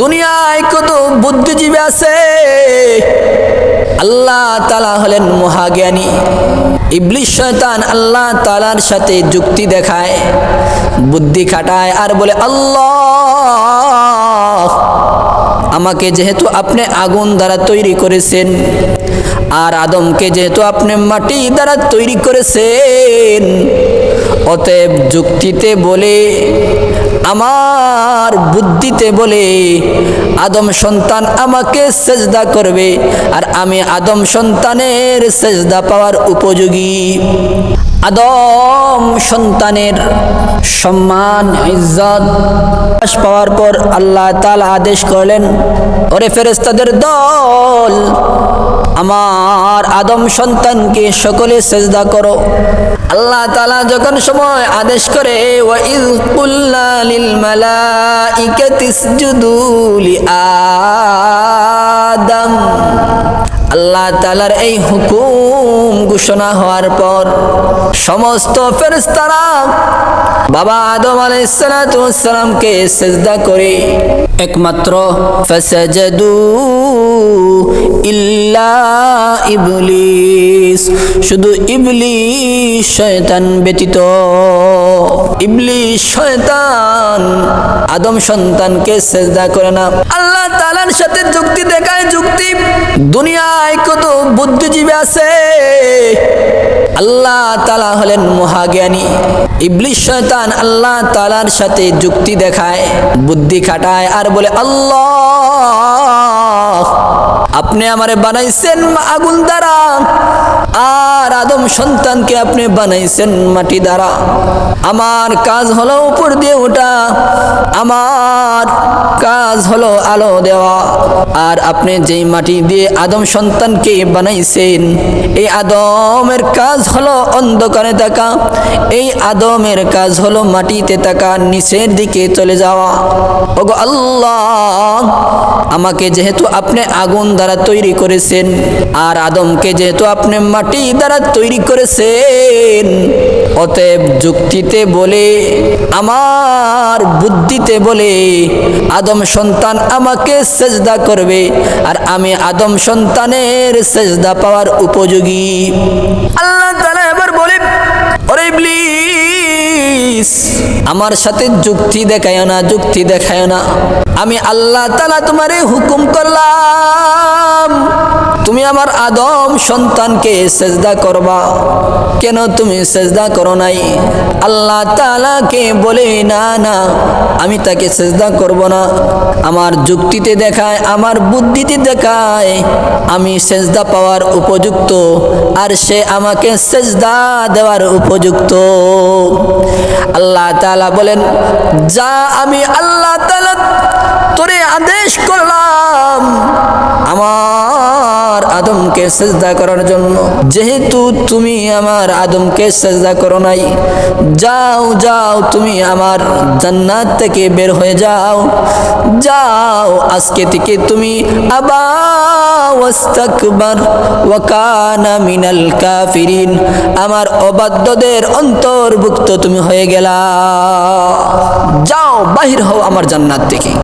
দুনিয়ায় কত বুদ্ধিজীবী আছে? আল্লাহ তালা হলেন মহাজ্ঞানী। ইবলিশ শয়তান আল্লাহ তালার সাথে যুক্তি দেখায়, বুদ্ধি খাটায় আর বলে, আল্লাহ, আমাকে যেহেতু আপনি আগুন দ্বারা তৈরি করেছেন আর আদমকে যেহেতু আপনি মাটি দ্বারা তৈরি করেছেন, অতএব যুক্তিতে বলে আমার বুদ্ধিতে বলে আদম সন্তান আমাকে সেজদা করবে, আর আমি আদম সন্তানের সেজদা পাওয়ার উপযোগী। আদম সন্তানের সম্মান, ইজ্জত পাওয়ার পর আল্লাহ তাআলা আদেশ করলেন, ওরে ফেরেস্তাদের দল আমার আদম সন্তানকে সকলে সেজদা করো। আল্লাহ তালা যখন সময় আদেশ করে আদম। আল্লাহ তালার এই হুকুম ঘোষণা হওয়ার পর সমস্ত ফেরেস্তারা বাবা আদম আলাইসালামকে সেজদা করে, একমাত্র ফেসে ফাসাজাদু ইবলিস। শুধু ইবলিস শয়তান ব্যতীত। ইবলিস শয়তান আদম সন্তানকে সেজদা করে না। আল্লাহ তালার সাথে যুক্তি দেখায় যুক্তি। দুনিয়ায় কত বুদ্ধিজীবী আছে। আল্লাহ তালা হলেন মহাজ্ঞানী। ইবলিশ শয়তান আল্লাহ তালার সাথে যুক্তি দেখায়, বুদ্ধি খাটায় আর বলে, আল্লাহ আপনি আমারে বানাইছেন আগুন দ্বারা। আর আদম সন্তানকে আপনি বানাইছেন মাটি দ্বারা। আমার কাজ হলো উপর দিয়ে ওটা আমার কাজ হলো আলো দেওয়া। আর আপনি যেই মাটি দিয়ে আদম সন্তানকে বানাইছেন, এই আদমের কাজ হলো অন্ধকারে থাকা। এই আদমের কাজ হলো মাটিতে থাকা, নিচের দিকে চলে যাওয়া। ওগো আল্লাহ, আমাকে যেহেতু আপনি আগুন দ্বারা তৈরি করেছেন, আর আদমকে যেহেতু আপনি মাটি দ্বারা তৈরি করেছেন অতএব যুক্তিতে বলে আমার বুদ্ধিতে বলে আদম সন্তান আমাকে সেজদা করবে আর আমি আদম সন্তানের সেজদা পাওয়ার উপযোগী। আল্লাহ তাআলা এবার বলে ওরে ইবলিস আমার সাথে যুক্তি দেখায় না যুক্তি দেখায় না। আমি আল্লাহ তালা তোমারে হুকুম করলাম তুমি আমার আদম সন্তানকে সেজদা করবা। কেন তুমি সেজদা করো নাই? আল্লাহ তালাকে বলে, না না, আমি তাকে সেজদা করব না। আমার যুক্তিতে দেখায়, আমার বুদ্ধিতে দেখায়, আমি সেজদা পাওয়ার উপযুক্ত, আর সে আমাকে সেজদা দেওয়ার উপযুক্ত। আল্লাহ তালা বলেন, যা আমি আল্লাহ তালা তোরে আদেশ করলাম আদমকে সেজদা করার জন্য। যেহেতু তুমি আমার আদমকে সেজদা করো নাই, যাও যাও, তুমি আমার জান্নাত থেকে বের হয়ে যাও। যাও, আজকে থেকে তুমি আবার ওয়াকানা মিনাল কাফিরিন, আমার অবাধ্যদের অন্তর্ভুক্ত তুমি হয়ে গেলা। যাও, বাহির হও আমার জান্নাত থেকে।